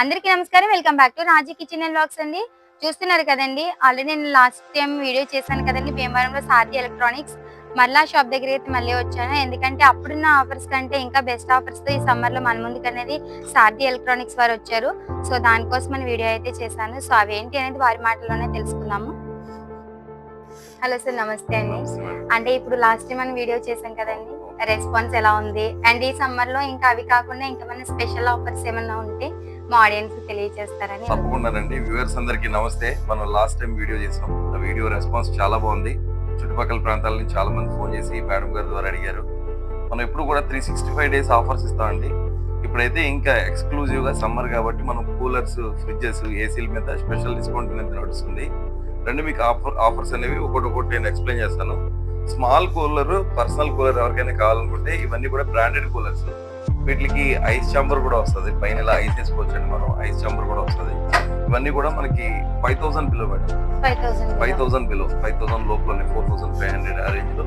అందరికీ నమస్కారం. Welcome back to Raji kitchen and blogs అండి. చూస్తున్నారు కదండి ఆల్రెడీ నేను లాస్ట్ టైం వీడియో చేశాను కదండి భీమవరంలో సారథి ఎలక్ట్రానిక్స్ మళ్ళా షాప్ దగ్గర అయితే మళ్ళీ వచ్చాను. ఎందుకంటే అప్పుడున్న ఆఫర్స్ కంటే ఇంకా బెస్ట్ ఆఫర్స్తో ఈ సమ్మర్లో మన ముందుకు అనేది సారథి ఎలక్ట్రానిక్స్ వారు వచ్చారు. సో దానికోసం మన వీడియో అయితే చేశాను. సో అవి ఏంటి అనేది వారి మాటల్లోనే తెలుసుకుందాము. హలో సార్ నమస్తే అండి. అంటే ఇప్పుడు లాస్ట్ టైం మనం వీడియో చేశాం కదండి రెస్పాన్స్ ఎలా ఉంది? అండ్ ఈ సమ్మర్లో ఇంకా అవి కాకుండా ఇంకా మన స్పెషల్ ఆఫర్స్ ఏమన్నా ఉంటే మా ఆడియన్స్ తెలియజేస్తారని తప్పకుండానండి. వ్యూవర్స్ అందరికి నమస్తే. మనం లాస్ట్ టైం వీడియో చేసాం. ఆ వీడియో రెస్పాన్స్ చాలా బాగుంది. చుట్టుపక్కల ప్రాంతాల నుంచి చాలా మంది ఫోన్ చేసి మేడం గారి ద్వారా అడిగారు. మనం ఎప్పుడు కూడా three sixty five days offers ఇస్తామండి. ఇప్పుడైతే ఇంకా ఎక్స్క్లూజివ్గా సమ్మర్ కాబట్టి మనం కూలర్స్ ఫ్రిడ్జెస్ ఏసీల మీద స్పెషల్ డిస్కౌంట్ అనేది నడుస్తుంది. రెండు మీకు ఆఫర్ ఆఫర్స్ అనేవి ఒకటి ఒకటి నేను ఎక్స్ప్లెయిన్ చేస్తాను. స్మాల్ కూలర్ పర్సనల్ కూలర్ ఎవరికైనా కావాలనుకుంటే ఇవన్నీ కూడా బ్రాండెడ్ కూలర్స్ వీటికి ఐస్ చాంబర్ కూడా వస్తుంది. పైన ఇలా ఐస్ వేసుకోవచ్చండి మనం. ఐస్ చాంబర్ కూడా వస్తుంది. ఇవన్నీ కూడా మనకి five thousand below madam. Five thousand below. Five thousand లోపలనే ఫోర్ థౌసండ్ ఫైవ్ హండ్రెడ్ ఆ రేంజ్లో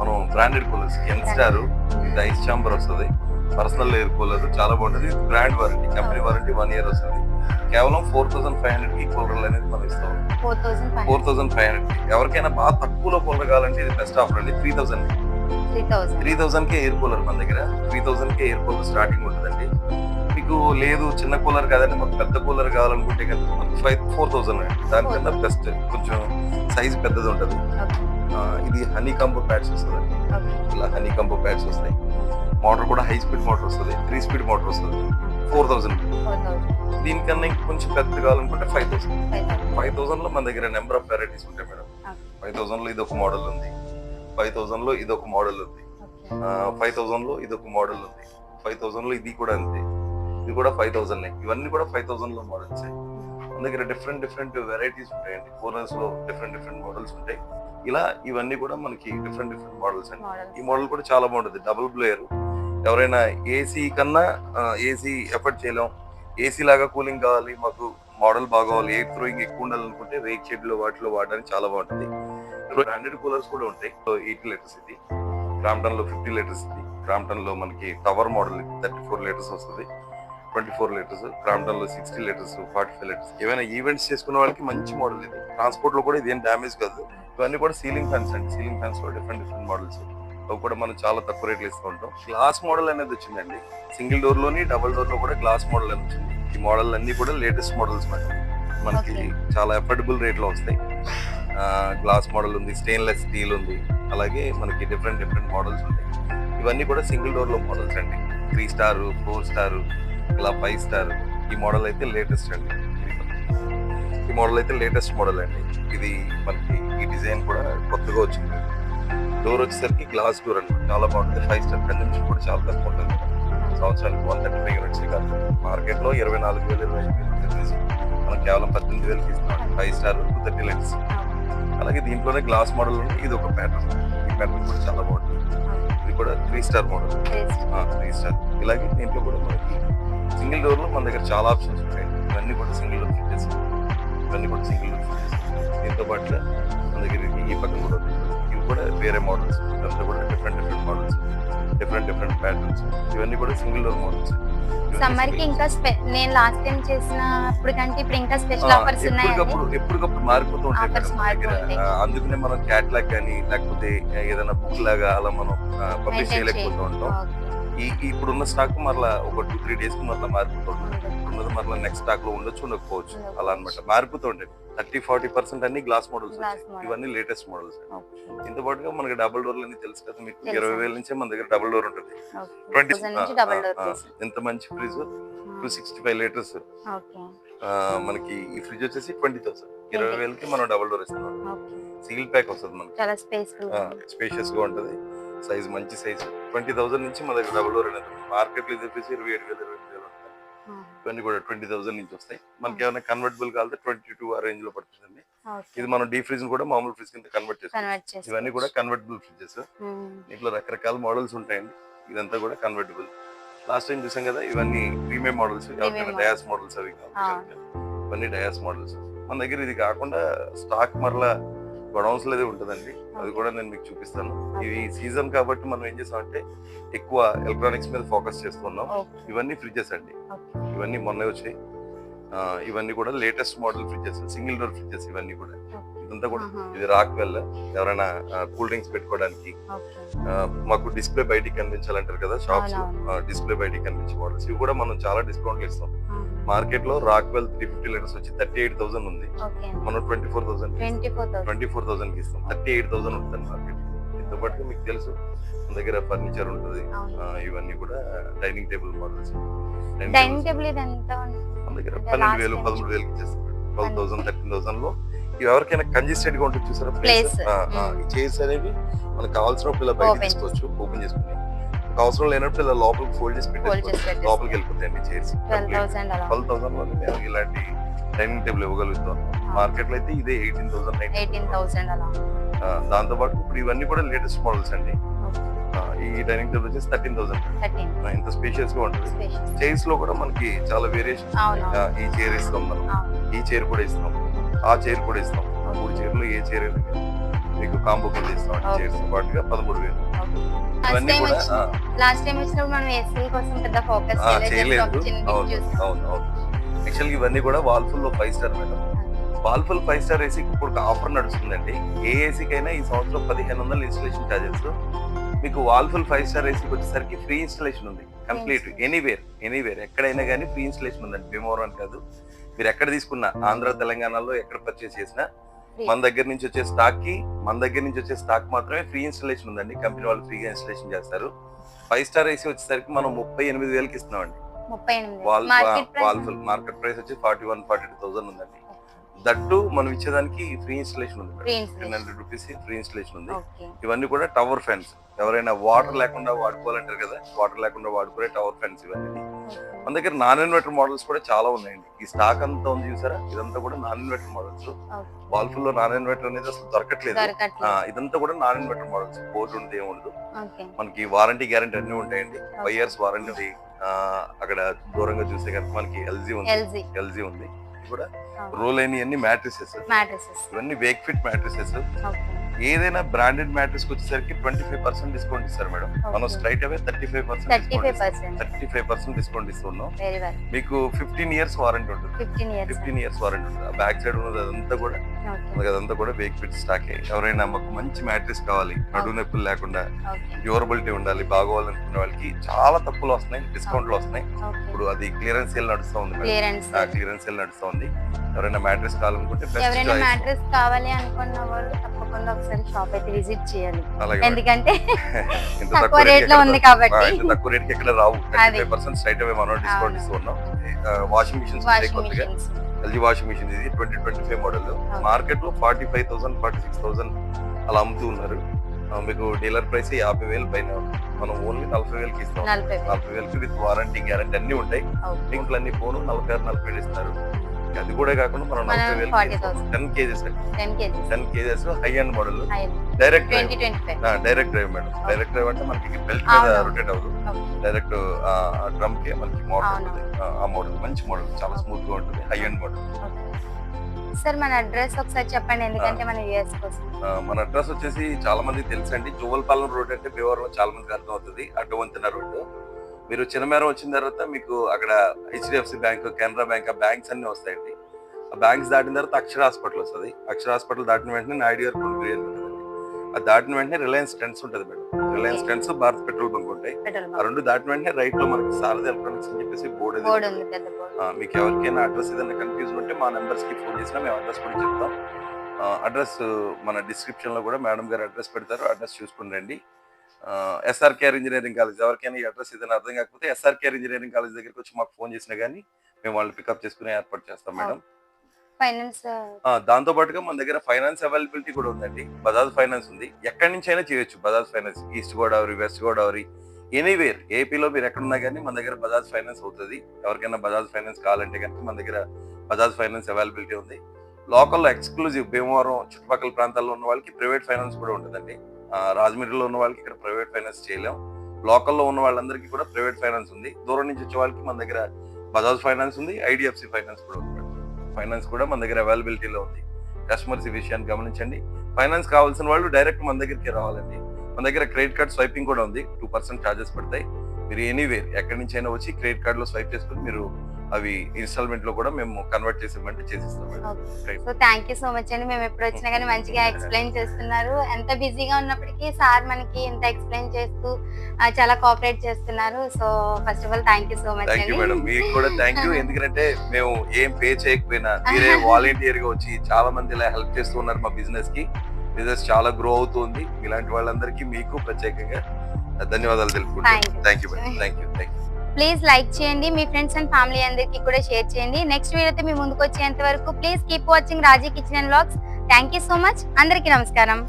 మనం బ్రాండెడ్ కూలర్స్. ఎన్ స్టార్ ఇది ఐస్ చాంబర్ వస్తుంది. పర్సనల్ ఎయిర్ కూలర్ చాలా బాగుంటుంది. Brand warranty. Company warranty one year వస్తుంది. కేవలం ఫోర్ థౌసండ్ ఫైవ్ హండ్రెడ్కి కూలర్ అనేది మనం ఇస్తాం. Four thousand five four thousand five hundred ఎవరికైనా బాగా తక్కువలో కూలర్ కావాలంటే ఇది బెస్ట్ ఆఫర్ అండి. Three thousand. Three thousand. కే ఎయిర్ కూలర్ మన దగ్గర. త్రీ థౌసండ్ కే ఎయిర్ కూలర్ స్టార్టింగ్ ఉంటుందండి. మీకు లేదు చిన్న కూలర్ కాదండి మాకు పెద్ద కూలర్ కావాలనుకుంటే కనుక మనకి ఫైవ్ ఫోర్ థౌసండ్ అండి. దానికన్నా బెస్ట్. కొంచెం సైజ్ పెద్దది ఉంటుంది. ఇది హనీ కంబో ప్యాడ్స్ వస్తుందండి. ఇలా హనీ కంబో ప్యాడ్స్ వస్తాయి. మోటార్ కూడా హై స్పీడ్ మోటార్ వస్తుంది. త్రీ స్పీడ్ మోటార్ వస్తుంది. Four thousand. దీనికన్నా ఇంకా కొంచెం పెద్దది కావాలనుకుంటే five thousand. Five thousand. Five థౌసండ్లో మన దగ్గర నెంబర్ ఆఫ్ వెరైటీస్ ఉంటాయి మేడం. ఫైవ్ థౌసండ్లో ఇది ఒక మోడల్ ఉంది. ఫైవ్ థౌసండ్లో ఇది ఒక మోడల్ ఉంది ఫైవ్ థౌసండ్లో ఇది ఒక మోడల్ ఉంది ఫైవ్ థౌసండ్లో ఇది కూడా అంతే. ఇది కూడా ఫైవ్ థౌసండ్ ఇవన్నీ కూడా ఫైవ్ థౌసండ్లో మోడల్స్. మన దగ్గర డిఫరెంట్ డిఫరెంట్ వెరైటీస్ ఉంటాయండి కూలర్స్లో డిఫరెంట్ డిఫరెంట్ మోడల్స్ ఉంటాయి. ఇలా ఇవన్నీ కూడా మనకి డిఫరెంట్ డిఫరెంట్ మోడల్స్ అండి. ఈ మోడల్ కూడా చాలా బాగుంటుంది. Double blower. ఎవరైనా ఏసీ కన్నా ఏసీ ఎఫర్ట్ చేయలేం. ఏసీ లాగా కూలింగ్ కావాలి మాకు మోడల్ బాగోవాలి ఎయిర్ థ్రోయింగ్ ఎక్కువ ఉండాలనుకుంటే రేక్ షెడ్లో వాటిలో వాడడానికి చాలా బాగుంటుంది. బ్రాండెడ్ కూలర్స్ కూడా ఉంటాయి. ఎయిటీ లీటర్స్ ఇది. క్రాంప్టన్లో ఫిఫ్టీ లీటర్స్ ఇది. క్రాంప్టన్లో మనకి tower model thirty four litres వస్తుంది. Twenty four litres క్రాంప్టన్లో sixty litres forty five litres ఏమైనా ఈవెంట్స్ చేసుకునే వాళ్ళకి మంచి మోడల్ ఇది. ట్రాన్స్పోర్ట్లో కూడా ఇదేం డ్యామేజ్ కాదు. ఇవన్నీ కూడా సీలింగ్ ఫ్యాన్స్ అండి. సీలింగ్ ఫ్యాన్స్ కూడా డిఫరెంట్ డిఫరెంట్ మోడల్స్ అవి కూడా మనం చాలా తక్కువ రేట్లు ఇస్తూ ఉంటాం. గ్లాస్ మోడల్ అనేది వచ్చిందండి. సింగిల్ డోర్లోని డబుల్ డోర్లో కూడా గ్లాస్ మోడల్ అని వచ్చింది. ఈ మోడల్ అన్ని కూడా లేటెస్ట్ మోడల్స్ మేడం. మనకి. చాలా అఫోర్డబుల్ రేట్లో వస్తాయి. గ్లాస్ మోడల్ ఉంది స్టెయిన్లెస్ స్టీల్ ఉంది. అలాగే మనకి డిఫరెంట్ డిఫరెంట్ మోడల్స్ ఉంటాయి. ఇవన్నీ కూడా సింగిల్ డోర్లో మోడల్స్ అండి. త్రీ స్టార్ ఫోర్ స్టార్ ఇలా ఫైవ్ స్టార్ ఈ మోడల్ అయితే లేటెస్ట్ అండి. ఈ మోడల్ అయితే లేటెస్ట్ మోడల్ అండి. ఇది మనకి ఈ డిజైన్ కూడా కొత్తగా వచ్చింది. డోర్ వచ్చేసరికి గ్లాస్ డోర్ అండి చాలా బాగుంటుంది. ఫైవ్ స్టార్ కన్జంప్షన్ కూడా చాలా తక్కువ ఉంటుంది. సంవత్సరానికి వన్ థర్టీ ఫైవ్ యూనిట్స్ కాదు మార్కెట్లో ఇరవై నాలుగు వేలు ఇరవై ఐదు వేలు మనం కేవలం పద్దెనిమిది వేలకి ఇస్తున్నాం five star two thirty lights అలాగే దీంట్లోనే గ్లాస్ మోడల్ ఇది ఒక ప్యాటర్న్ ఈ ప్యాటర్న్ కూడా చాలా బాగుంటుంది. ఇది కూడా three star model three star ఇలాగే దీంట్లో కూడా మనకి సింగిల్ డోర్లో మన దగ్గర చాలా ఆప్షన్స్ ఉంటాయి. ఇవన్నీ కూడా సింగిల్ డోర్ ఫిట్టెస్ ఇవన్నీ కూడా సింగిల్ డోర్ ఫిట్టెస్ దీంతో పాటు మన దగ్గర ఈ పక్కన కూడా. ఇవి కూడా వేరే మోడల్స్ ఇదంతా కూడా different different models different different patterns ఇవన్నీ కూడా సింగిల్ డోర్ మోడల్స్ సమ్మర్కి ఇంకా నేను లాస్ట్ టైం చేసిన అప్పుడు కంటే ఇప్పుడు ఇంకా స్పెషల్ ఆఫర్స్ ఉన్నాయండి. ఎప్పటికప్పుడు మారిపోతూ ఉంటాయి అందుకనే మనం క్యాట్లాగ్ కానీ లేకపోతే ఏదైనా బుక్ లాగా అలా మనం పబ్లిష్ చేయలేకపోతూ ఉంటాం. ఈ ఇప్పుడున్న స్టాక్ మరలా ఒక టూ త్రీ డేస్కి మరలా మారిపోతూ ఇప్పుడున్నది మరలా నెక్స్ట్ స్టాక్లో ఉండొచ్చు ఉండకపోవచ్చు. అలా అన్నమాట. మారిపోతూ ఉంటాయి థర్టీ ఫార్టీ పర్సెంట్ అన్ని గ్లాస్ మోడల్స్. ఇవన్నీ లేటెస్ట్ మోడల్స్. ఇంత పాటుగా మనకి డబుల్ డోర్లు అన్ని తెలుసు కదా మీకు. ఇరవై వేల నుంచే మన దగ్గర డబుల్ డోర్ ఉంటుంది. ట్వంటీ 1000 నుంచి డబల్ డోర్ చేసి ఎంత మంచి fridge two sixty five litres మనకి ఈ ఫ్రిడ్జ్ వచ్చేసి ట్వంటీ థౌసండ్ ఇరవై వేలకి మనం డబుల్ డోర్ ఇస్తున్నాం. సింగిల్ ప్యాక్ వస్తుంది మనకి. స్పేషియస్గా ఉంటుంది. సైజ్ మంచి సైజ్. ట్వంటీ థౌసండ్ నుంచి మన దగ్గర డబుల్ డోర్ అనేది మార్కెట్లో ఇది వచ్చేసి ఇరవై ఏడు వేలు ఇరవై ఎనిమిది వేలు ఉంటాయి ఇవన్నీ కూడా ట్వంటీ థౌసండ్ నుంచి వస్తాయి. మనకి ఏమైనా కన్వర్టబుల్ కావాలంటే ట్వంటీ టూ ఆ రేంజ్లో పడుతుందండి. ఇది మనం డీ ఫ్రిడ్జ్ కూడా మామూలు ఫ్రిడ్జ్ కింద కన్వర్ట్ చేస్తాం ఇవన్నీ కూడా కన్వర్టబుల్ ఫ్రిడ్జెస్ దీంట్లో రకరకాల మోడల్స్ ఉంటాయండి. ఇదంతా కూడా కన్వర్టబుల్ లాస్ట్ టైం చూసాం కదా ఇవన్నీ ప్రీమియం మోడల్స్. డయాస్ మోడల్స్ అవి. ఇవన్నీ డయాస్ మోడల్స్ మన దగ్గర ఇది కాకుండా స్టాక్ మరలా గొడౌన్స్ లోదే ఉంటుందండి. అది కూడా నేను మీకు చూపిస్తాను. ఇది సీజన్ కాబట్టి మనం ఏం చేస్తామంటే ఎక్కువ ఎలక్ట్రానిక్స్ మీద ఫోకస్ చేస్తున్నాం. ఇవన్నీ ఫ్రిడ్జెస్ అండి. ఇవన్నీ మొన్నే వచ్చాయి. ఇవన్నీ కూడా latest model fridges single door fridges ఇవన్నీ కూడా. ఇదంతా కూడా. ఇది రాక్ వెల్ ఎవరైనా కూల్ డ్రింక్స్ పెట్టుకోవడానికి. మాకు డిస్ప్లే బయటికి కనిపించాలంటారు కదా షాప్స్. డిస్ప్లే బయటికి కనిపించే మోడల్స్. ఇవి కూడా మనం చాలా డిస్కౌంట్లు ఇస్తాం. మార్కెట్లో Rockwell three fifty litres వచ్చి థర్టీ ఎయిట్ థౌసండ్ ఉంది. మనం twenty four thousand twenty four thousand. కి ఇస్తాం థర్టీ ఎయిట్ థౌసండ్ ఉంటుంది మార్కెట్. దీంతో పాటుగా మీకు తెలుసు మన దగ్గర ఫర్నిచర్ ఉంటుంది. ఇవన్నీ కూడా dining table models. Dining table? మన దగ్గర పన్నెండు వేలు పదమూడు వేలకి ఇచ్చేస్తాం. ట్వెల్వ్ థౌసండ్ థర్టీన్ థౌసండ్లో ఎవరికైనా కంజెస్టెడ్గా ఉంటుంది చూసారా? ప్లేస్ చైర్స్ అనేవి మనకు కావాల్సినప్పుడు ఇలా బయట తీసుకోవచ్చు ఓపెన్ చేసుకుని. అవసరం లేనప్పుడు ఇలా లోపలికి ఫోల్డ్ చేసి పెట్టేసుకోవచ్చు. లోపలికి వెళ్ళిపోతాయండి చైర్స్. ట్వెల్వ్ థౌసండ్లో మేము ఇలాంటి డైనింగ్ టేబుల్ ఇవ్వగలుగుతాం. మార్కెట్లో అయితే ఇదే ఎయిటీన్ థౌసండ్ ఎయిటీన్ థౌసండ్ అలా. దాంతో పాటు ఇప్పుడు ఇవన్నీ కూడా లేటెస్ట్ మోడల్స్ అండి. ఈ డైనింగ్ టేబుల్ వచ్చేసి థర్టీన్ థౌసండ్. ఇంత స్పేషియస్గా ఉంటుంది. చైర్స్లో కూడా మనకి చాలా వేరియేషన్ ఈ చైర్ ఇస్తాం మనం. ఈ చైర్ కూడా ఇస్తాం ఆ చైర్ కూడా ఇస్తాం మూడు చైర్లు ఏ చైర్ మీకు కాంబో కింద ఇస్తాం. చైర్స్ పాటుగా పదమూడు వేలు. ఇవన్నీ కూడా ఆ, లాస్ట్ టైం వచ్చినప్పుడు మనం ఏసీ కోసం పెద్ద ఫోకస్ ఆ, చేయలేదు. అవును అవును యాక్చువల్గా ఇవన్నీ కూడా వాల్ఫుల్లో five star madam. Whirlpool five star ఏసీకి ఇప్పుడు ఆఫర్ నడుస్తుందండి. ఏ ఏసీకైనా ఈ సంవత్సరం పదిహేను వందల ఇన్స్టలేషన్ ఛార్జెస్ మీకు వాల్ఫుల్ ఫైవ్ స్టార్ ఏసీకి వచ్చేసరికి ఫ్రీ ఇన్స్టలేషన్ ఉంది. కంప్లీట్. ఎనీవేర్ ఎనీవేర్ ఎక్కడైనా కానీ ఫ్రీ ఇన్స్టలేషన్ ఉందండి. భీమవరం కాదు. మీరు ఎక్కడ తీసుకున్నా ఆంధ్ర తెలంగాణలో ఎక్కడ పర్చేస్ చేసినా. మన దగ్గర నుంచి వచ్చే స్టాక్కి మన దగ్గర నుంచి వచ్చే స్టాక్ మాత్రమే ఫ్రీ ఇన్స్టలేషన్ ఉందండి. కంపెనీ వాళ్ళు ఫ్రీగా ఇన్స్టలేషన్ చేస్తారు. ఫైవ్ స్టార్ ఏసీ వచ్చేసరికి మనం ముప్పై ఎనిమిది వేలకి ముప్పై ఎనిమిది wall. Market price Whirlpool market price వచ్చి forty one forty two thousand ఉందండి. దట్టు మనం ఇచ్చేదానికి ఫ్రీ ఇన్స్టలేషన్ ఉంది ten hundred rupees free installation ఉంది. ఇవన్నీ కూడా టవర్ ఫ్యాన్స్ ఎవరైనా వాటర్ లేకుండా వాడుకోవాలంటారు కదా వాటర్ లేకుండా వాడుకునే టవర్ ఫ్యాన్స్ ఇవన్నీ. మన దగ్గర నాన్ ఇన్వర్టర్ మోడల్స్ కూడా చాలా ఉన్నాయండి. ఈ స్టాక్ అంతా ఉంది చూసారా? ఇదంతా కూడా నాన్ ఇన్వర్టర్ మోడల్స్ వాల్ఫుల్లో నాన్ ఇన్వర్టర్ అనేది అసలు దొరకట్లేదు. ఇదంతా కూడా నాన్ ఇన్వర్టర్ మోడల్స్ బోర్డు ఉంది ఏముండదు మనకి వారంటీ గ్యారంటీ అన్ని ఉంటాయండి. ఫైవ్ ఇయర్స్ వారంటీ అక్కడ దూరంగా చూస్తే కనుక మనకి ఎల్జీ ఉంది. ఎల్జీ ఉంది. కూడా రోల్ అయిన అన్ని మ్యాట్రిసెస్. ఇవన్నీ వేక్ ఫిట్ మ్యాట్రిసెస్. ఏదైనా బ్రాండెడ్ మ్యాట్రిస్ వచ్చేసరికి ట్వంటీ ఫైవ్ పర్సెంట్ డిస్కౌంట్ ఇస్తారు మేడం. మనం. స్ట్రైట్ అవే thirty five percent thirty five percent. Discount ఇస్తున్నాం. మీకు ఫిఫ్టీన్ ఇయర్స్ వారంటీ ఉంటుంది. Fifteen years. వారంటీ ఉంటుంది. బ్యాక్ సైడ్ ఉన్నది అదంతా కూడా మనకి అదంతా కూడా వేక్ ఫిట్ స్టాక్ ఎవరైనా మాకు మంచి మ్యాట్రిస్ కావాలి నడువు నొప్పులు లేకుండా డ్యూరబిలిటీ ఉండాలి బాగోవాలనుకునే వాళ్ళకి చాలా తక్కువలు వస్తున్నాయి డిస్కౌంట్లు వస్తున్నాయి. ఇప్పుడు అది క్లియరెన్స్ సేల్ నడుస్తూ ఉంది క్లియరెన్స్ సేల్ నడుస్తూ ఉంది. ఎవరైనా మ్యాట్రిస్ కావాలనుకుంటే ఎవరైనా బెస్ట్ మ్యాట్రెస్ కావాలి అనుకున్న వాళ్ళు తప్పకుండా ఒకసారి షాప్ అయితే విజిట్ చేయాలి. ఎందుకంటే తక్కువ రేట్లో ఉంది. కాబట్టి. తక్కువ రేట్కి ఎక్కడ రావు. ఫైవ్ పర్సెంట్ స్ట్రైట్ అవే మనం డిస్కౌంట్ అవును. ఇస్తున్నాం. వాషింగ్ మిషన్స్ కొత్తగా ఎల్జీ వాషింగ్ మిషన్ ఇది ట్వంటీ ట్వంటీ ఫైవ్ మోడల్ మార్కెట్లో forty five thousand forty six thousand అలా అమ్ముతూ ఉన్నారు. మీకు డీలర్ ప్రైస్ యాభై వేలు పైన. మనం ఓన్లీ నలభై వేలకి ఇస్తాం. నలభై వేలు. నలభై వేలకి విత్ వారంటీ గ్యారంటీ అన్ని ఉంటాయి. లింకులు అన్ని పోను నలభై ఆరు నలభై వేలు ఇస్తారు. అది కూడా కాకుండా మనం నలభై 40,000. వేలకి ten kgs ten kgs high end model direct direct drive madam. Direct drive అంటే మనకి బెల్ట్ మీద. రొటేట్ అవ్వదు. డైరెక్ట్ డ్రమ్కి మనకి మోడల్. ఉంటుంది. ఆ, మోడల్ మంచి మోడల్ చాలా స్మూత్గా ఉంటుంది. హై అండ్ మోడల్ సార్ మన అడ్రస్ ఒకసారి చెప్పండి. ఎందుకంటే మన వ్యూయర్స్ కోసం. మన అడ్రస్ వచ్చేసి చాలా మందికి తెలుసు అండి జువ్వలపాలెం రోడ్ అంటే భీమవరంలో చాలా మందికి అర్థం అవుతుంది అడ్డు వంతెన రోడ్డు. మీరు చిన్నమేరం వచ్చిన తర్వాత మీకు అక్కడ హెచ్డిఎఫ్సి బ్యాంక్ కెనరా బ్యాంక్ ఆ బ్యాంక్స్ అన్ని వస్తాయండి. ఆ బ్యాంక్స్ దాటిన తర్వాత అక్షర హాస్పిటల్ వస్తుంది. అక్షర హాస్పిటల్ దాటిన వెంటనే నాయుడు గారు ఉంటుందండి ఆ దాటిన వెంటనే రిలయన్స్ ట్రెండ్స్ ఉంటుంది madam. Reliance Trends Bharat petrol bunk ఉంటాయి. ఆ రెండు దాటిన వెంటనే రైట్లో మనకి సారథి ఎలక్ట్రానిక్స్ అని చెప్పేసి బోర్డు మీకు ఎవరికైనా అడ్రస్ ఏదైనా కన్ఫ్యూజన్ ఉంటే మా నెంబర్స్కి ఫోన్ చేసినా మేము అడ్రస్ కూడా చెప్తాం. అడ్రస్ మన డిస్క్రిప్షన్లో కూడా మేడం గారు అడ్రస్ పెడతారు. అడ్రస్ చూసుకుని రండి. ఎస్ఆర్కేఆర్ ఇంజనీరింగ్ కాలేజ్ ఎవరికైనా ఈ అడ్రస్ ఏదైనా అర్థం కాకపోతే ఎస్ఆర్కేఆర్ ఇంజనీరింగ్ కాలేజ్ దగ్గరికి వచ్చి మాకు ఫోన్ చేసినా కానీ మేము వాళ్ళని పికప్ చేసుకునే ఏర్పాటు చేస్తాం మేడం ఫైనాన్స్ ఆ, దాంతో పాటుగా మన దగ్గర ఫైనాన్స్ అవైలబిలిటీ కూడా ఉందండి. బజాజ్ ఫైనాన్స్ ఉంది. ఎక్కడి నుంచి అయినా చేయొచ్చు Bajaj finance east Godavari west Godavari anywhere ఏపీలో మీరు ఎక్కడున్నా కానీ మన దగ్గర బజాజ్ ఫైనాన్స్ అవుతుంది. ఎవరికైనా బజాజ్ ఫైనాన్స్ కావాలంటే కనుక మన దగ్గర బజాజ్ ఫైనాన్స్ అవైలబిలిటీ ఉంది. లోకల్లో ఎక్స్క్లూజివ్ భీమవరం చుట్టుపక్కల ప్రాంతాల్లో ఉన్న వాళ్ళకి ప్రైవేట్ ఫైనాన్స్ కూడా ఉంటుందండి. రాజమండ్రిలో ఉన్న వాళ్ళకి ఇక్కడ ప్రైవేట్ ఫైనాన్స్ చేయలేం. లోకల్లో ఉన్న వాళ్ళందరికీ కూడా ప్రైవేట్ ఫైనాన్స్ ఉంది. దూరం నుంచి వచ్చే వాళ్ళకి మన దగ్గర బజాజ్ ఫైనాన్స్ ఉంది ఐడిఎఫ్సి ఫైనాన్స్ కూడా ఉంది. ఫైనాన్స్ కూడా మన దగ్గర అవైలబిలిటీలో ఉంది. కస్టమర్స్ ఈ విషయాన్ని గమనించండి. ఫైనాన్స్ కావాల్సిన వాళ్ళు డైరెక్ట్ మన దగ్గరికి రావాలండి. మన దగ్గర క్రెడిట్ కార్డ్ స్వైపింగ్ కూడా ఉంది. టూ పర్సెంట్ ఛార్జెస్ పడతాయి. మీరు ఎనీవేర్ ఎక్కడి నుంచి అయినా వచ్చి క్రెడిట్ కార్డ్లో స్వైప్ చేసుకుని మీరు అవి ఇన్స్టాల్మెంట్లో కూడా మేము కన్వర్ట్ చేసేమంటే చేసిస్తాం. So thank you so much అండి. మేము ఎప్పుడు వచ్చినా కానీ మంచిగా ఎక్స్ప్లెయిన్ చేస్తున్నారు. ఎంత బిజీగా ఉన్నప్పటికీ సార్ మనకి ఇంత ఎక్స్ప్లెయిన్ చేస్తూ చాలా కోఆపరేట్ చేస్తున్నారు. So first of all thank you so much thank you madam. మీకు కూడా థ్యాంక్ యూ ఎందుకంటే మేము ఏం పే చేయకపోయినా మీరే వాలంటీర్గా వచ్చి చాలా మంది ఇలా హెల్ప్ చేస్తూ ఉన్నారు మా బిజినెస్కి. బిజినెస్ చాలా గ్రో అవుతుంది. ఇలాంటి వాళ్ళందరికీ మీకు ప్రత్యేకంగా ధన్యవాదాలు తెలుపుకుంటాను Thank you. Thank you madam. Thank you thank you please like చేయండి. మీ ఫ్రెండ్స్ అండ్ ఫ్యామిలీ అందరికీ కూడా షేర్ చేయండి. నెక్స్ట్ వీడియోతో మీ ముందుకు వచ్చేంత వరకు please keep watching Raji kitchen and vlogs. Thank you so much. అందరికీ నమస్కారం.